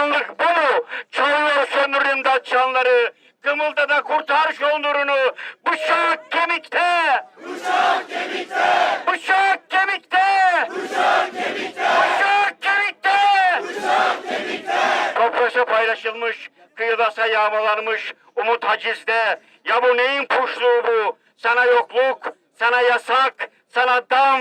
insanlık bu mu? Çalları sömürürüm da canları. Kımıldada kurtar şondurunu. Bıçak kemikte. Bıçak kemikte. Bıçak kemikte. Bıçak kemikte. Bıçak kemikte. Bıçak kemikte. Topraşa paylaşılmış, kıyıdasa yağmalanmış, umut hacizde. Ya bu neyin puşluğu bu? Sana yokluk, sana yasak, sana dam.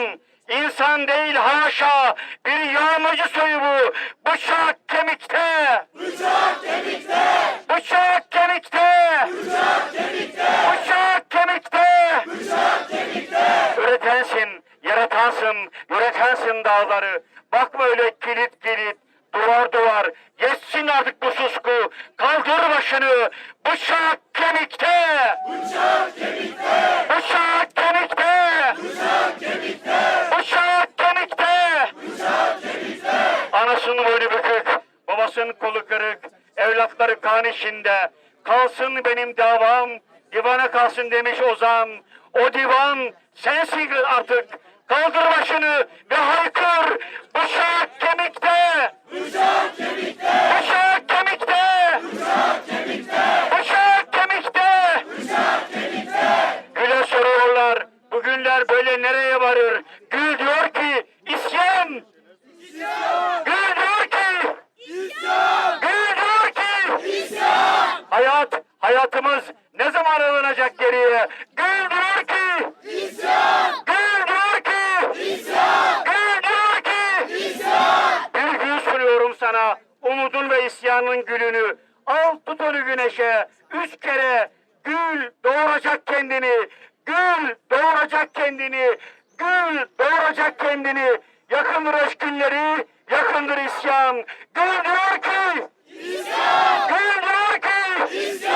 İnsan değil haşa, bir yağmacı soyu bu. Bıçak kemikte. Bıçak kemikte. Bıçak kemikte. Bıçak kemikte. Bıçak kemikte. Bıçak kemikte. Üretensin, yaratansın, yönetensin dağları. Bakma öyle kilit kilit, duvar duvar. Geçsin artık bu susku. Kaldır başını. Bıçak kemikte. Bıçak kemikte. Bıçak kemikte. Bıçak kemikte. Bıçak kemikte. Bıçak kemikte. Anasının boynu bükük, babasının kolu kırık, evlatları kan içinde. Kalsın benim davam, divana kalsın demiş Ozan. O divan sensin artık. Kaldır başını ve haykır. Bıçak kemikte. Bıçak kemikte. Bıçak kemikte. Bıçak kemikte. Bıçak kemikte. Bıçak kemikte. Güle soruyorlar. Bu günler böyle nereye varır? Gül diyor ki isyan. Gül diyor ki Gül diyor ki Hayat, hayatımız ne zaman alınacak geriye? Gül diyor ki Gül diyor ki Gül diyor ki Bir gül sunuyorum sana umudun ve isyanın gülünü. Al tut onu güneşe üç kere gül doğuracak kendini. Gül doğuracak kendini. Gül doğuracak kendini. Yakındır aşk günleri, yakındır isyan. Gül diyor ki Is